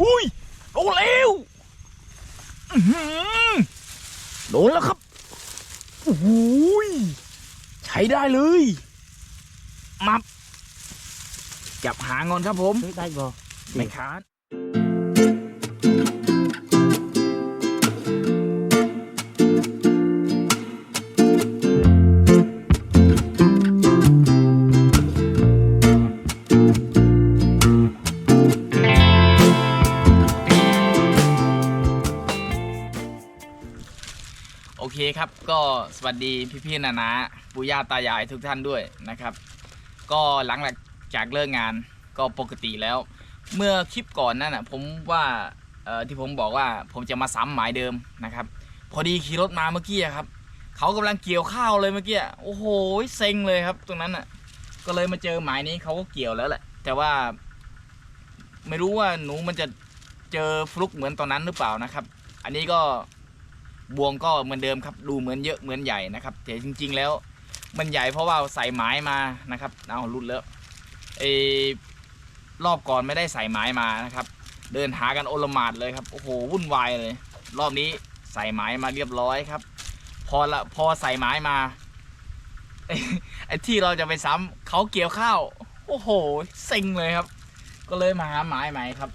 อุ้ยโดนแล้วอื้อหือโดนแล้วครับโอ้โหยใช้ได้เลยมับจับหางก่อนครับผมเฮ้ยได้บ่ไม่ขาด คครับ ก็สวัสดีพี่ๆนานาปู่ย่าตายายทุกท่านด้วยนะครับ ก็หลังจากเลิกงานก็ปกติแล้ว เมื่อคลิปก่อนนั่นนะผมว่าที่ผมบอกว่าผมจะมาซ้ำหมายเดิมนะครับ พอดีขี่รถมาเมื่อกี้ครับเขากำลังเกี่ยวข้าวเลยเมื่อกี้โอ้โหเซ็งเลยครับ ตรงนั้นน่ะ ก็เลยมาเจอหมายนี้เขาก็เกี่ยวแล้วแหละ แต่ว่า ไม่รู้ว่าหนูมันจะเจอฟลุกเหมือนตอนนั้นหรือเปล่านะครับ อันนี้ก็ บวงก็เหมือนเดิมครับ ดูเหมือนเยอะเหมือนใหญ่นะครับแต่จริง ๆ แล้วมันใหญ่เพราะว่าใส่ไม้มานะครับเอารุดแล้วเอรอบก่อนไม่ได้ใส่ไม้มานะครับ เดินหากันโอลมาดเลยครับโอ้โหวุ่นวายเลย รอบนี้ใส่ไม้มาเรียบร้อยครับ พอละพอใส่ไม้มาไอ้ที่เราจะไปซ้ำเขาเกี่ยวข้าวโอ้โหเซ็งเลยครับ ก็เลยมาหาไม้ใหม่ครับ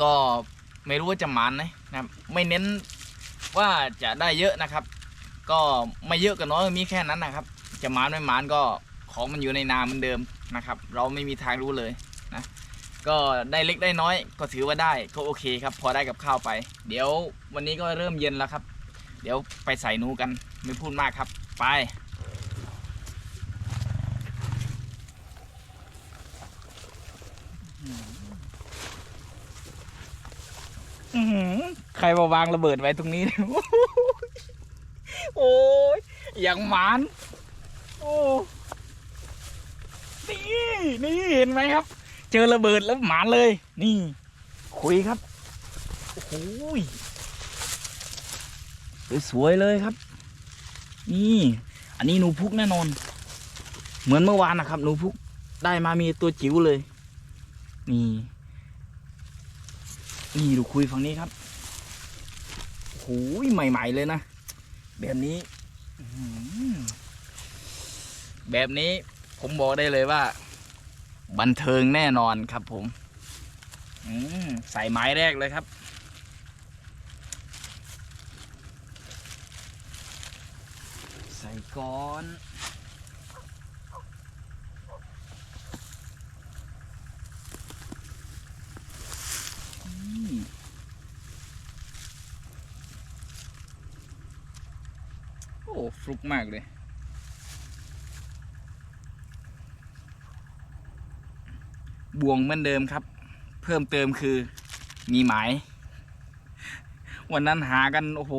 ก็ไม่รู้ว่าจะมันไหมนะครับ ไม่เน้น ว่าจะได้เยอะนะครับ ก็ไม่เยอะก็น้อยมีแค่นั้นนะครับ จะหมานไม่หมานก็ของมันอยู่ในนาเหมือนเดิมนะครับ เราไม่มีทางรู้เลยนะก็ได้เล็กได้น้อย ก็ถือว่าได้ก็โอเคครับ พอได้กับข้าวไป เดี๋ยววันนี้ก็เริ่มเย็นแล้วครับ เดี๋ยวไปใส่หนูกันไม่พูดมากครับ ไป อื้อหือใครมาวางระเบิดไว้ตรงนี้เนี่ยโอ้ยอย่างหมาน โอ้นี่นี่เห็นไหมครับ เจอระเบิดแล้วหมานเลย นี่ คุยครับ โอ้โหยสวยๆเลยครับ นี่ อันนี้หนูพุกแน่นอน เหมือนเมื่อวานนะครับ หนูพุกได้มามีตัวจิ๋วเลย นี่ นี่ดูคุยฝั่งนี้ครับโอ้โหใหม่ ๆ เลยนะ แบบนี้ แบบนี้ผมบอกได้เลยว่า บันเทิงแน่นอนครับผมใส่ไม้แรกเลยครับ ใส่ก้อน โอ้ ฟลุกมากเลย บ่วงเหมือนเดิมครับ เพิ่มเติมคือมีหมาย วันนั้นหากัน โอ้โห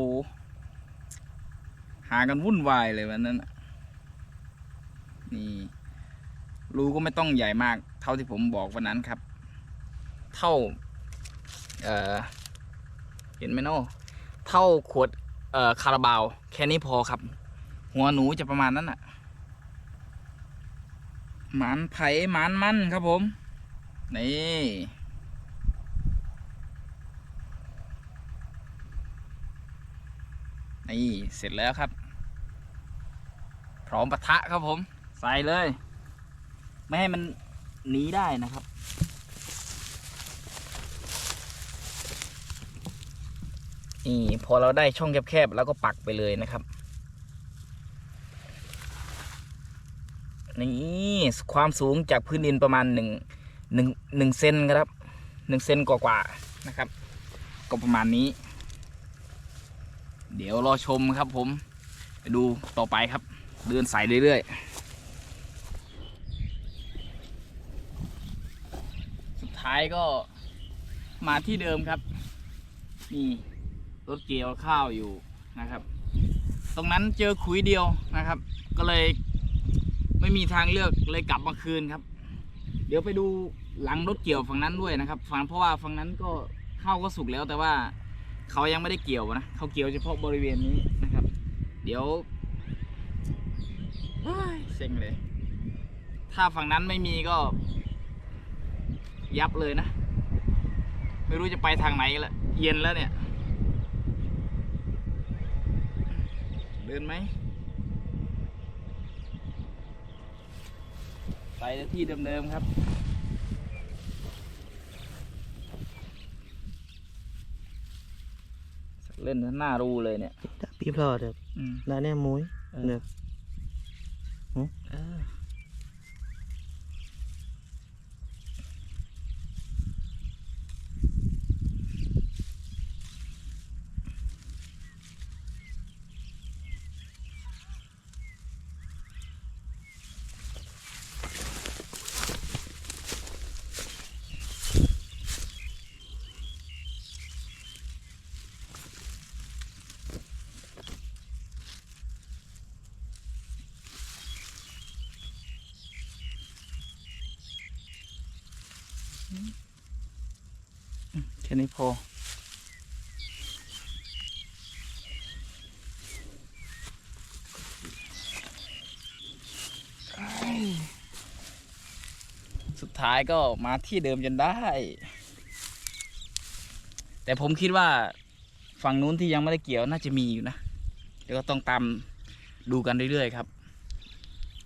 หากันวุ่นวายเลยวันนั้น นี่ รูก็ไม่ต้องใหญ่มาก เท่าที่ผมบอกวันนั้นครับ เท่า เอ่อเห็นไหมโน่เท่าขวดเอ่อคาราบาว แค่นี้พอครับ หัวหนูจะประมาณนั้นน่ะหมานไผ่หมานมันครับผม นี่นี่เสร็จแล้วครับ พร้อมปะทะครับผม ใส่เลย ไม่ให้มันหนีได้นะครับ นี่พอเราได้ช่องแคบๆแล้วก็ปักไปเลยนะครับ นี่ความสูงจากพื้นดินประมาณหนึ่งหนึ่งหนึ่งเซนครับหนึ่งเซนกว่าๆนะครับ ก็ประมาณนี้ เดี๋ยวรอชมครับผมไปดูต่อไปครับ เดินสายเรื่อยๆ สุดท้ายก็มาที่เดิมครับ นี่รถเกี่ยวข้าวอยู่นะครับ ตรงนั้นเจอขุยเดียวนะครับ ก็เลย ไม่มีทางเลือกเลยกลับมาคืนครับ เดี๋ยวไปดูหลังรถเกี่ยวฝั่งนั้นด้วยนะครับฝั่งเพราะว่าฝั่งนั้นก็ข้าวก็สุกแล้วแต่ว่าเขายังไม่ได้เกี่ยวนะเขาเกี่ยวเฉพาะบริเวณนี้นะครับ เดี๋ยวเฮ้ยเซ็งเลย ถ้าฝั่งนั้นไม่มีก็ ยับเลยนะ ไม่รู้จะไปทางไหนละเย็นแล้วเนี่ย เดินไหม ไปที่เดิมๆครับ เล่นหน้ารูเลยเนี่ย đã bị phờ được อืม đã nem muối Ừ. được เออแค่นี้พอ สุดท้ายก็มาที่เดิมจนได้ แต่ผมคิดว่าฝั่งนู้นที่ยังไม่ได้เกี่ยวน่าจะมีอยู่นะ เดี๋ยวก็ต้องตามดูกันเรื่อยๆครับ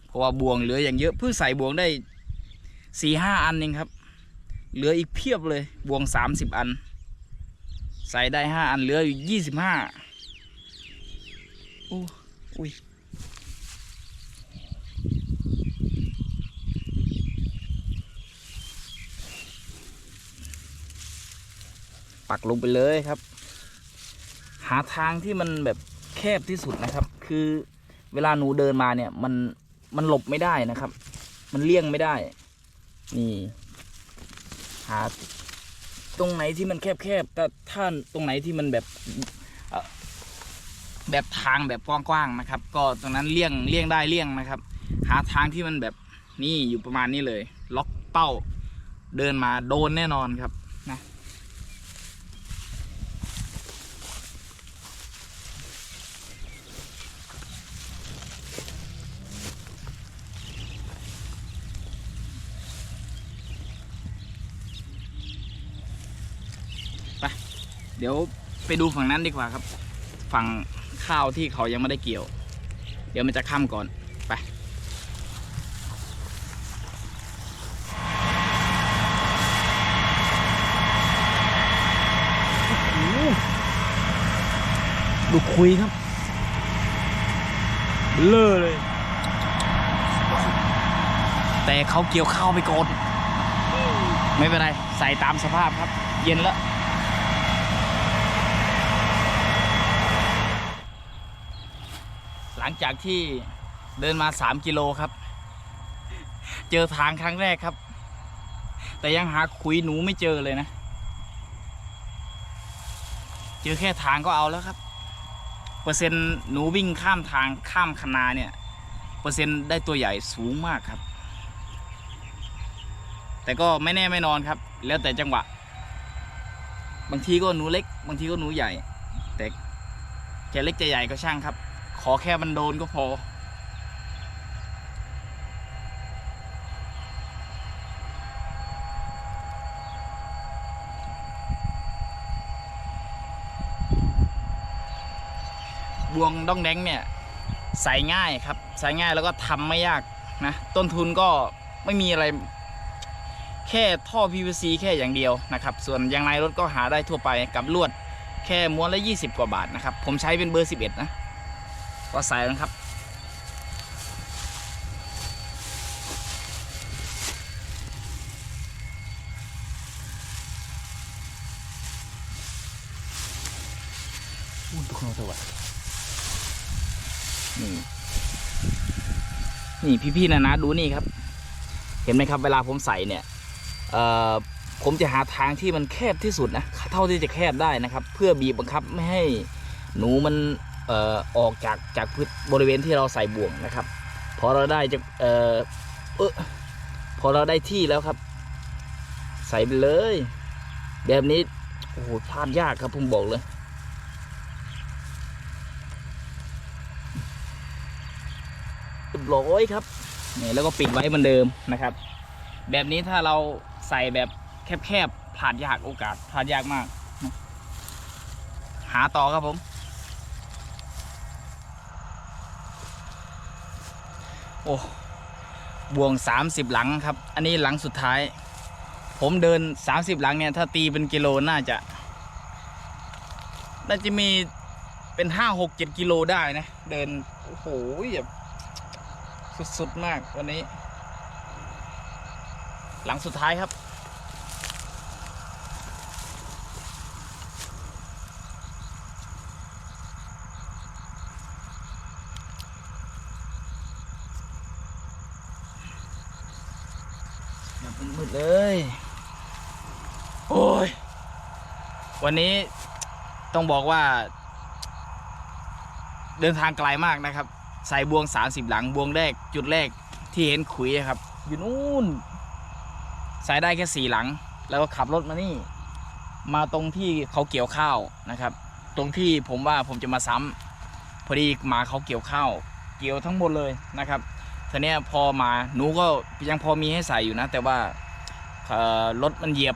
เพราะว่าบวงเหลืออย่างเยอะเพิ่งใส่บวงได้สี่ห้าอันเองครับ เหลืออีกเพียบเลยบวงสามสิบอัน ใส่ได้ห้าอันเหลืออยู่ยี่สิบห้าอู้อุ้ยปักลงไปเลยครับ หาทางที่มันแบบแคบที่สุดนะครับ คือเวลาหนูเดินมาเนี่ย มันมันหลบไม่ได้นะครับ มันเลี่ยงไม่ได้ นี่ หา ตรงไหนที่มันแคบๆแต่ถ้าตรงไหนที่มันแบบแบบทางแบบกว้างๆนะครับ ก็ตรงนั้นเลี่ยงเลี่ยงได้เลี่ยงนะครับ หาทางที่มันแบบนี่อยู่ประมาณนี้เลย ล็อกเป้าเดินมาโดนแน่นอนครับ เดี๋ยวไปดูฝั่งนั้นดีกว่าครับ ฝั่งข้าวที่เขายังไม่ได้เกี่ยว เดี๋ยวมันจะค่ำก่อนไปดูคุยครับ เลอเลย แต่เขาเกี่ยวข้าวไปก่อนไม่เป็นไร ใส่ตามสภาพครับ เย็นแล้ว ลังจากที่เดินมาสามกิโลครับ เจอทางครั้งแรกครับ แต่ยังหาขุยหนูไม่เจอเลยนะ เจอแค่ทางก็เอาแล้วครับ เปอร์เซ็นต์หนูวิ่งข้ามทางข้ามคนาเนี่ย เปอร์เซ็นต์ได้ตัวใหญ่สูงมากครับ แต่ก็ไม่แน่ไม่นอนครับ แล้วแต่จังหวะ บางทีก็หนูเล็ก บางทีก็หนูใหญ่ แต่จะเล็กจะใหญ่ก็ช่างครับ ขอแค่มันโดนก็พอ บวงดองแดงเนี่ย ใส่ง่ายครับ ใส่ง่ายแล้วก็ทำไม่ยากนะ ต้นทุนก็ไม่มีอะไร แค่ท่อ PVC แค่อย่างเดียวนะครับ ส่วนยางในรถก็หาได้ทั่วไปกับลวดแค่ม้วนละ 20 กว่าบาทนะครับ ผมใช้เป็นเบอร์ 11 นะ ก็ใส่นะครับ อุ้ยทุกคนสวัสดีนี่ นี่พี่ๆนะนะดูนี่ครับ เห็นไหมครับ เวลาผมใส่เนี่ย เอ่อผมจะหาทางที่มันแคบที่สุดนะ เท่าที่จะแคบได้นะครับ เพื่อบีบบังคับไม่ให้หนูมัน เอ่อออกจากจากพื้นบริเวณที่เราใส่บ่วงนะครับพอเราได้จะเอ่อเออพอเราได้ที่แล้วครับ ใส่ไปเลย แบบนี้โอ้โหพลาดยากครับผมบอกเลยเร้อยครับนี่แล้วก็ปิดไว้เหมือนเดิมนะครับ แบบนี้ถ้าเราใส่แบบแคบๆพลาดยากโอกาสพลาดยากมาก หาต่อครับผม โอ้บวง 30 หลังครับ อันนี้หลังสุดท้าย ผมเดิน 30 หลังเนี่ย ถ้าตีเป็นกิโลน่าจะ น่าจะมีเป็นห้าหกเจ็ดกิโลได้นะ เดิน โอ้โหแบบสุด ๆ มากวันนี้ หลังสุดท้ายครับ ดเลย โอ้ย วันนี้ต้องบอกว่า เดินทางไกลมากนะครับ ใส่บวง 30 หลังบวงแรก จุดแรกที่เห็นขุยครับ อยู่นู่น ใส่ได้แค่สี่หลัง แล้วก็ขับรถมานี่ มาตรงที่เขาเกี่ยวข้าวนะครับ ตรงที่ผมว่าผมจะมาซ้ำพอดีมาเขาเกี่ยวข้าว เกี่ยวทั้งหมดเลยนะครับทีเนี้ยพอมาหนูก็ยังพอมีให้ใส่อยู่นะ แต่ว่า รถมันเหยียบ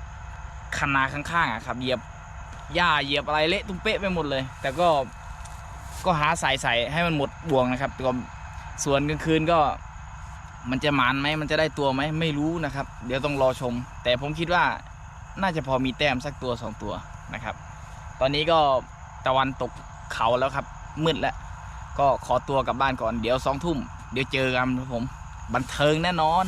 คันนาข้างๆอะครับเหยียบหญ้าเหยียบอะไรเละตุ้มเป๊ะไปหมดเลย แต่ก็ก็หาใส่ใส่ให้มันหมดบ่วงนะครับก็ส่วนกลางคืนก็มันจะหมานไหมมันจะได้ตัวไหมไม่รู้นะครับ เดี๋ยวต้องรอชม แต่ผมคิดว่าน่าจะพอมีแต้มสักตัวสองตัวนะครับ ตอนนี้ก็ตะวันตกเขาแล้วครับ มืดแล้ว ก็ขอตัวกลับบ้านก่อนเดี๋ยวสองทุ่ม เดี๋ยวเจอกันครับผม บันเทิงแน่นอน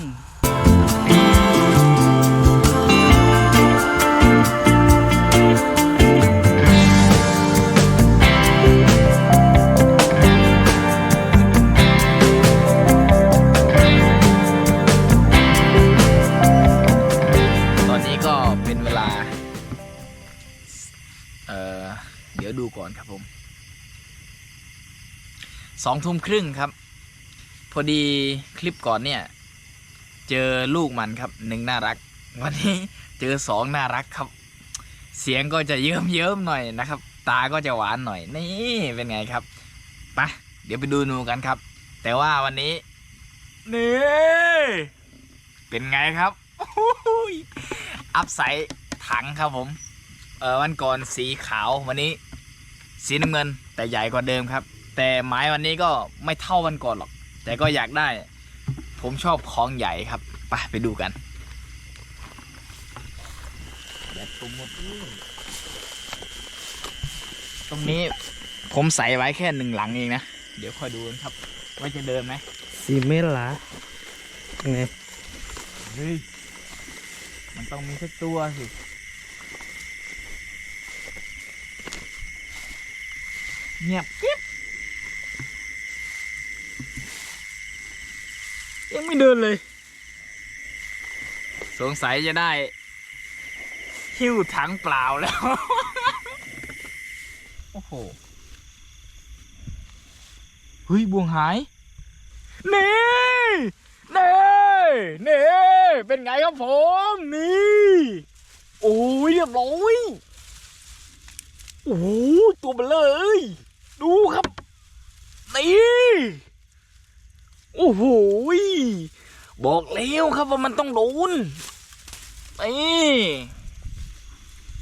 ดูก่อนครับผมสองทุ่มครึ่งครับ พอดีคลิปก่อนเนี่ย เจอลูกมันครับหนึ่งน่ารัก วันนี้เจอสองน่ารักครับ เสียงก็จะเยิ้มเยิ้มหน่อยนะครับ ตาก็จะหวานหน่อยนี่เป็นไงครับไปะเดี๋ยวไปดูนูกันครับ แต่ว่าวันนี้นี่เป็นไงครับอุ้ยอัพไซถังครับผม เออวันก่อนสีขาววันนี้ สีน้ำเงิน แต่ใหญ่กว่าเดิมครับ แต่ไม้วันนี้ก็ไม่เท่าวันก่อนหรอก แต่ก็อยากได้ ผมชอบของใหญ่ครับไปไปดูกันแบตตุ้มหมดเลยตรงนี้ผมใส่ไว้แค่หนึ่งหลังเองนะ เดี๋ยวค่อยดูกันครับ ว่าจะเดินไหมสี่เมตรละไงเฮ้ยมันต้องมีสักตัวสิ เงียบกิ๊บยังไม่เดินเลย สงสัยจะได้ หิ้วถังเปล่าแล้ว โอ้โหเฮ้ยบวงหาย นี่ นี่ นี่ เป็นไงครับผม นี่ โอ้ยเรียบร้อย โอ้โหตัวเบลอเลย ดูครับ นี่ โอ้โห บอกแล้วครับว่ามันต้องโดน นี่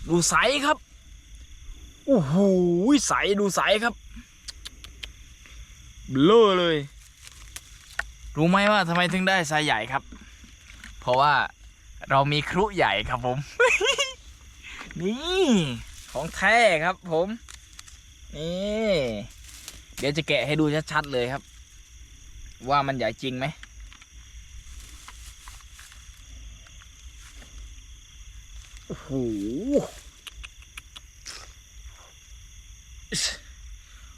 ดูใสครับ โอ้โห ใสดูใสครับ เบลอเลย รู้ไหมว่าทำไมถึงได้ไซส์ใหญ่ครับ เพราะว่าเรามีครุใหญ่ครับผม นี่ ของแท้ครับผม นี่เดี๋ยวจะแกะให้ดูชัดๆเลยครับ ว่ามันใหญ่จริงไหมโอ้โห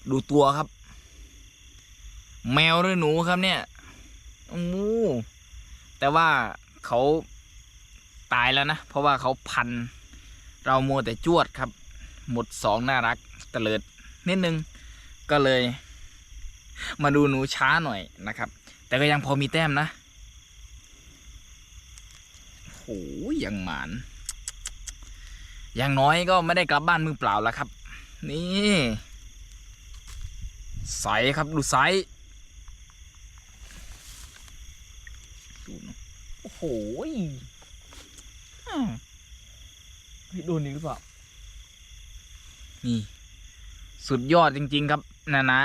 ดูตัวครับ แมวหรือหนูครับเนี่ยโอ้แต่ว่าเขาตายแล้วนะ เพราะว่าเขาพัน เราโมวแต่จวดครับ หมดสองน่ารักเตลิด นิดนึงก็เลย มาดูหนูช้าหน่อยนะครับ แต่ก็ยังพอมีแต้มนะโอ้ยยังหมานอย่างน้อยก็ไม่ได้กลับบ้านมือเปล่าแล้วครับ นี่ใสครับดูไซส์ดูนะโอ้โหยอ่าเฮ้ยโดนอีกหรือเปล่านี่ สุดยอดจริง ๆ ครับนะนะ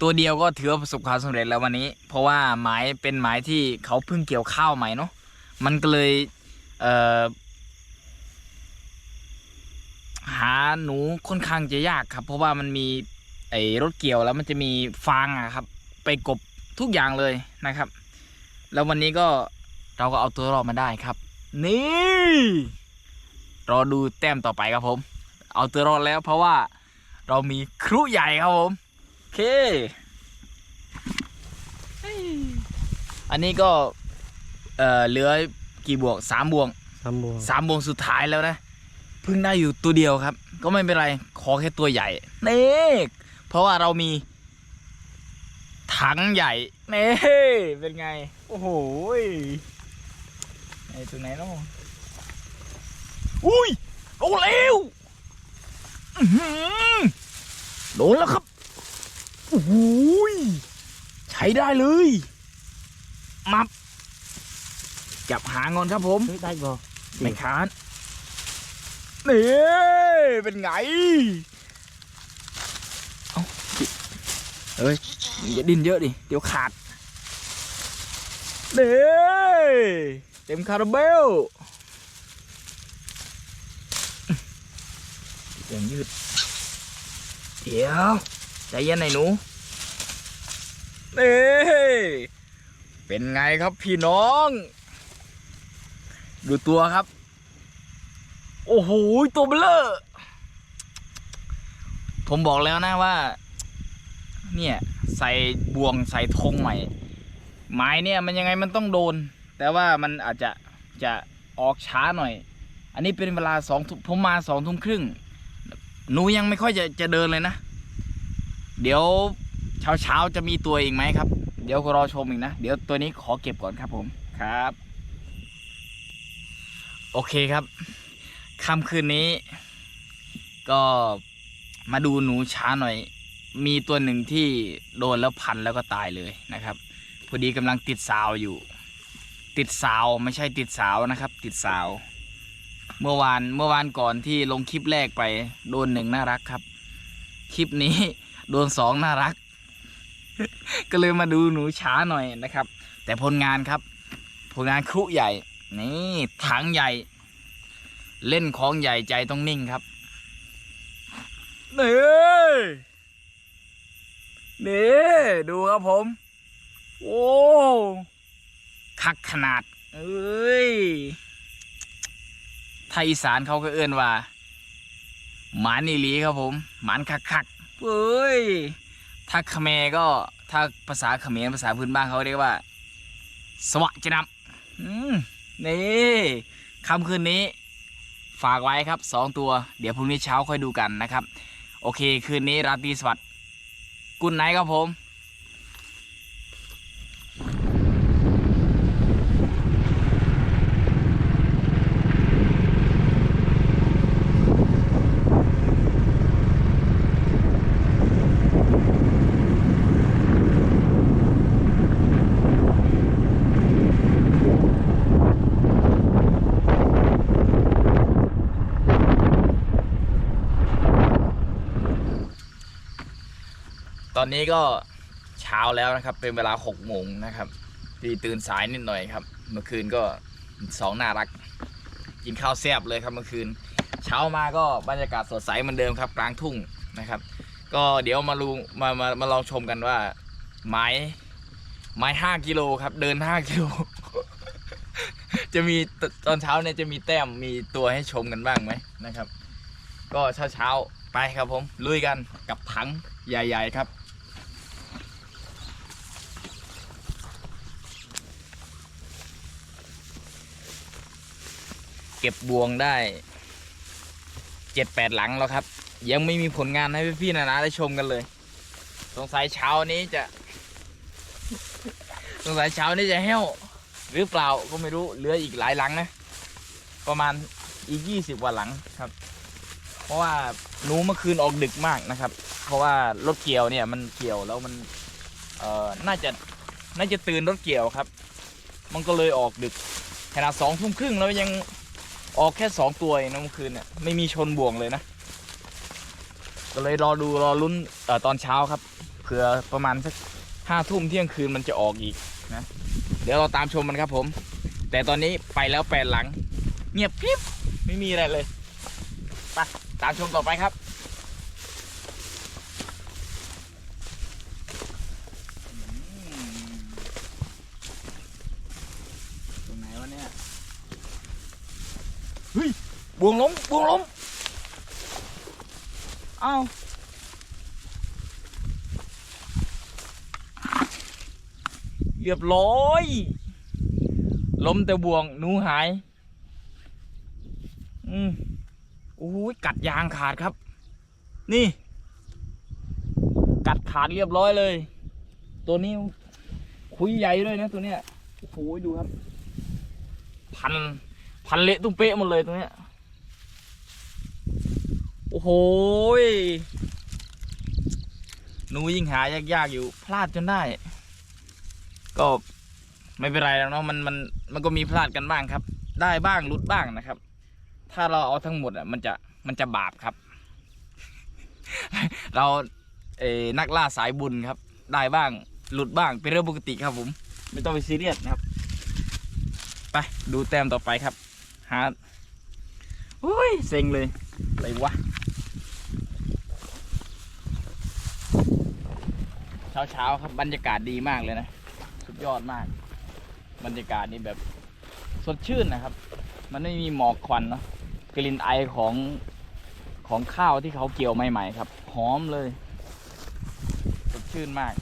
ตัวเดียวก็ถือว่าประสบความสำเร็จแล้ววันนี้ เพราะว่าหมายเป็นหมายที่เขาเพิ่งเกี่ยวข้าวใหม่เนาะมันก็เลยเอ่อหาหนูค่อนข้างจะยากครับ เพราะว่ามันมีไอ้รถเกี่ยวแล้วมันจะมีฟางอะครับ ไปกบทุกอย่างเลยนะครับ แล้ววันนี้ก็เราก็เอาตัวรอดมาได้ครับ นี่รอดูแต้มต่อไปครับผม เอาตัวรอดแล้วเพราะว่า เรามีครุใหญ่ครับผมโอเคเฮ้ยอันนี้ก็เอ่อเหลือกี่บวกสามบวงสามบวงสามบวงสุดท้ายแล้วนะเพิ่งได้อยู่ตัวเดียวครับ ก็ไม่เป็นไรขอแค่ตัวใหญ่เน่เพราะว่าเรามี ถังใหญ่เน่เป็นไง โอ้โหยไอ้ตัวไหนเนาะอุ้ยโดนแล้วอื้อหือ โดนแล้วครับโอ้โหยใช้ได้เลย มับ จับหางอนครับผมเฮ้ยได้บ่ไม่ขาดนี่เป็นไง เอาดิเอ้ยอย่าดิ้นเยอะดิ เดี๋ยวขาดนี่เต็มคาราเบลเสียง ยืด เดี๋ยวใจเย็นหน่อยหนูนี่เป็นไงครับพี่น้อง ดูตัวครับ โอ้โหตัวเบลอผมบอกแล้วนะว่า เนี่ยใส่บ่วงใส่ธงใหม่ไม้เนี่ยมันยังไงมันต้องโดน แต่ว่ามันอาจจะจะออกช้าหน่อย อันนี้เป็นเวลาสองผมมาสองทุ่มครึ่ง หนูยังไม่ค่อยจะจะเดินเลยนะ เดี๋ยวเช้าเช้าๆจะมีตัวอีกไหมครับ เดี๋ยวรอชมอีกนะ เดี๋ยวตัวนี้ขอเก็บก่อนครับผมครับ โอเคครับค่ำคืนนี้ ก็มาดูหนูช้าหน่อย มีตัวหนึ่งที่โดนแล้วพันแล้วก็ตายเลยนะครับ พอดีกำลังติดสาวอยู่ ติดสาวไม่ใช่ติดสาวนะครับ ติดสาว เมื่อวานเมื่อวานก่อนที่ลงคลิปแรกไป โดนหนึ่งน่ารักครับ คลิปนี้โดนสองน่ารัก ก็เลยมาดูหนูช้าหน่อยนะครับ แต่ผลงานครับ ผลงานครุใหญ่ นี่ถังใหญ่ เล่นของใหญ่ใจต้องนิ่งครับนี่นี่ดูครับผม โอ้คักขนาด เอ้ย ไทยอีสานเขาก็เอื้อนว่า หมานีหลีครับผม หมานคักคักเอ้ยถ้าเขมรก็ถ้าภาษาเขมรภาษาพื้นบ้านเขาเรียกว่า สวะจะนำนี่ค่ำคืนนี้ ฝากไว้ครับสองตัว เดี๋ยวพรุ่งนี้เช้าค่อยดูกันนะครับ โอเค คืนนี้ราตรีสวัสดิ์กุนไนครับผม อนนี้ก็เช้าแล้วนะครับ เป็นเวลาหกโมงนะครับพี่ตื่นสายนิดหน่อยครับ เมื่อคืนก็สองน่ารัก กินข้าวแซ่บเลยครับเมื่อคืน เช้ามาก็บรรยากาศสดใสเหมือนเดิมครับ กลางทุ่งนะครับ ก็เดี๋ยวมาลูมามามาลองชมกันว่าไม้ไม้ห้ากิโลครับเดินห้ากิโลจะมีตอนเช้าเนี่ยจะมีแต้มมีตัวให้ชมกันบ้างไหมนะครับ ก็เช้าเช้าไปครับผมลุยกันกับถังใหญ่ ๆ ครับ เก็บบวงได้เจ็ดแปดหลังแล้วครับ ยังไม่มีผลงานให้พี่ๆนะนะได้ชมกันเลย สงสัยเช้านี้จะ สงสัยเช้านี้จะแห้วหรือเปล่าก็ไม่รู้เหลืออีกหลายหลังนะ ประมาณอีกยี่สิบกว่าหลังครับ เพราะว่าหนูเมื่อคืนออกดึกมากนะครับ เพราะว่ารถเกี่ยวเนี่ยมันเกี่ยวแล้วมันเอ่อน่าจะน่าจะตื่นรถเกี่ยวครับ มันก็เลยออกดึกขนาดสองทุ่มครึ่งแล้วยัง ออกแค่สองตัวเองนะเมื่อคืนเนี่ยไม่มีชนบ่วงเลยนะ ก็เลยรอดูรอลุ้นเอ่อตอนเช้าครับเผื่อประมาณสักห้าทุ่มเที่ยงคืนมันจะออกอีกนะ เดี๋ยวเราตามชมมันครับผม แต่ตอนนี้ไปแล้วแปดหลัง เงียบกริบไม่มีอะไรเลยไปตามชมต่อไปครับอืมตรงไหนวะเนี่ย เฮ้ยบวงล้มบวงล้มเอาเรียบร้อยล้มแต่บ่วงหนูหาย อืมโอ้ยกัดยางขาดครับ นี่ กัดขาดเรียบร้อยเลย ตัวนี้คุยใหญ่ด้วยนะตัวเนี้ยโอ้โหดูครับ พัน พันเละตุ้มเป๊ะหมดเลยตัวเนี้ย โอ้โหหนูยิ่งหายากๆอยู่ พลาดจนได้ ก็ไม่เป็นไรแล้วเนาะมันมันมันก็มีพลาดกันบ้างครับ ได้บ้างลุดบ้างนะครับ ถ้าเราเอาทั้งหมดอะมันจะมันจะบาปครับ เราเออนักล่าสายบุญครับ ได้บ้างหลุดบ้างเป็นเรื่องปกติครับผม ไม่ต้องไปซีเรียสนะครับ ไปดูแต้มต่อไปครับ หาอุ้ยเซ็งเลยอะไรวะเช้าเช้าๆครับบรรยากาศดีมากเลยนะ สุดยอดมาก บรรยากาศนี่แบบสดชื่นนะครับ มันไม่มีหมอกควันเนาะกลิ่นไอของของข้าวที่เขาเกี่ยวใหม่ๆครับ หอมเลยสดชื่นมาก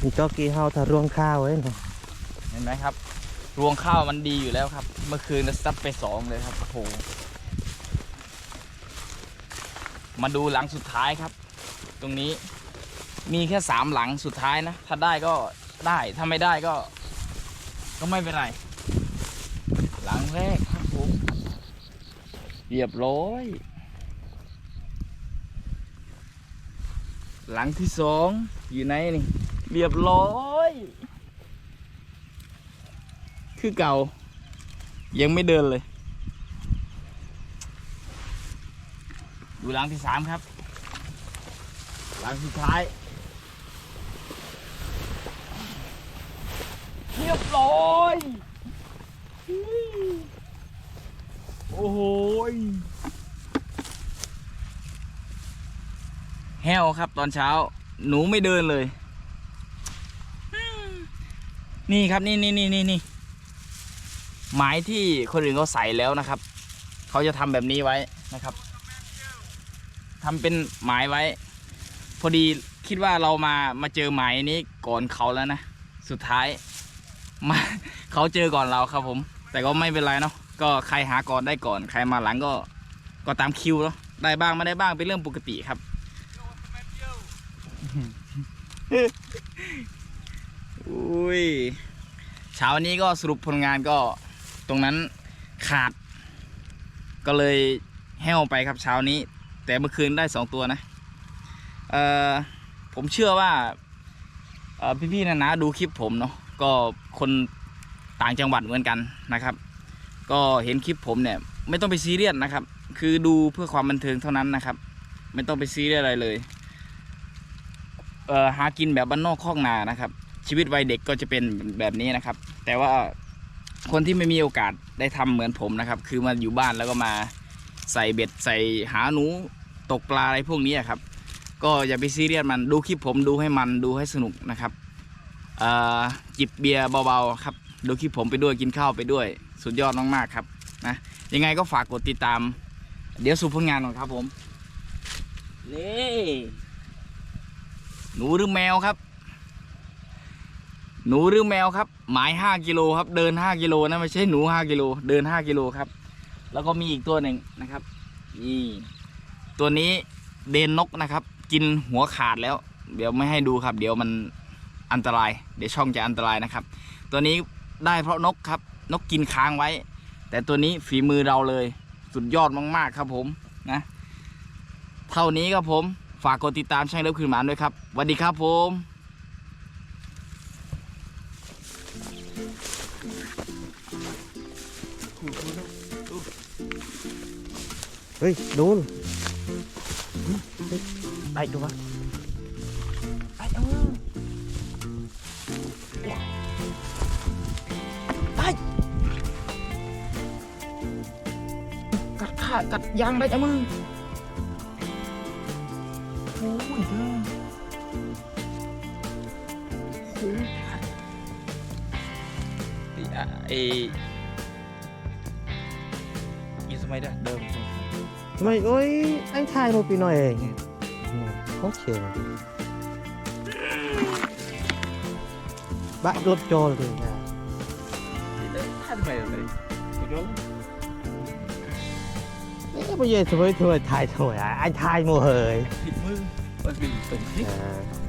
มีก็กี้เฮาทะรวงข้าวไว้เนาะเห็นไหมครับ รวงข้าวมันดีอยู่แล้วครับ เมื่อคืนซัดไปสองเลยครับโอ้โหมาดูหลังสุดท้ายครับ ตรงนี้มีแค่สามหลังสุดท้ายนะ ถ้าได้ก็ได้ถ้าไม่ได้ก็ ก็ไม่เป็นไร หลังแรกครับผมเรียบร้อย หลังที่สองอยู่ไหนนี่ เรียบร้อย คือเก่า ยังไม่เดินเลย ดูหลังที่สามครับ หลังสุดท้ายเรียบร้อยโอ้โหแห้วครับตอนเช้า หนูไม่เดินเลย นี่ครับนี่นี่นี่นี่ นี่หมายที่คนอื่นเขาใส่แล้วนะครับ เขาจะทำแบบนี้ไว้นะครับทำเป็นหมายไว้ พอดีคิดว่าเรามามาเจอหมายนี้ก่อนเขาแล้วนะ สุดท้ายมาเขาเจอก่อนเราครับผม แต่ก็ไม่เป็นไรเนาะก็ใครหาก่อนได้ก่อน ใครมาหลังก็ก็ตามคิวเนาะได้บ้างไม่ได้บ้างเป็นเรื่องปกติครับอุ้ยเช้านี้ก็สรุปผลงานก็ รงนั้นขาด ก็เลยแห้วไปครับเช้านี้ แต่เมื่อคืนได้สองตัวนะเอ่อผมเชื่อว่าเอ่พี่ๆนะนะดูคลิปผมเนาะก็คนต่างจังหวัดเหมือนกันนะครับ ก็เห็นคลิปผมเนี่ย ไม่ต้องไปซีเรียสนะครับ คือดูเพื่อความบันเทิงเท่านั้นนะครับ ไม่ต้องไปซีเรียสอะไรเลยเอ่อหากินแบบบ้านนอกคอกนานะครับ ชีวิตวัยเด็กก็จะเป็นแบบนี้นะครับ แต่ว่า คนที่ไม่มีโอกาสได้ทำเหมือนผมนะครับ คือมาอยู่บ้านแล้วก็มาใส่เบ็ดใส่หาหนูตกปลาอะไรพวกนี้ครับ ก็อย่าไปซีเรียสมันดูคลิปผมดูให้มันดูให้สนุกนะครับจิบเบียร์เบาๆครับดูคลิปผมไปด้วยกินข้าวไปด้วย สุดยอดมากๆครับนะยังไงก็ฝากกดติดตาม เดี๋ยวสู่ผลงานก่อนครับผมนี่หนูหรือแมวครับ หนูหรือแมวครับ หมายห้ากิโลครับ เดินห้ากิโลนะไม่ใช่หนูห้ากิโลเดินห้ากิโลครับ แล้วก็มีอีกตัวหนึ่งนะครับนี่ตัวนี้เดนนกนะครับ กินหัวขาดแล้ว เดี๋ยวไม่ให้ดูครับ เดี๋ยวมันอันตราย เดี๋ยวช่องจะอันตรายนะครับ ตัวนี้ได้เพราะนกครับ นกกินค้างไว้ แต่ตัวนี้ฝีมือเราเลย สุดยอดมาก ๆ ครับผมนะ เท่านี้ครับผม ฝากกดติดตามช่องเลิฟคืนหมานด้วยครับสวัสดีครับผม เฮ้ยดูได้ดูวะได้เออได้กัดขากัดยางได้จ้ะมึงโอ้ยเด้อโอ้ยเออีสมัยเดิม ไม่เอ้ยไอ้ทายมาปีหน่อยเองโอเคบ้ารถโจรเลยนะท่านไปเลยเอ๊ะไม่ใช่สมัยถวยทายถวยอะไอ้ทายโมเหยผิดมือมันเป็นเป็นที่อ่า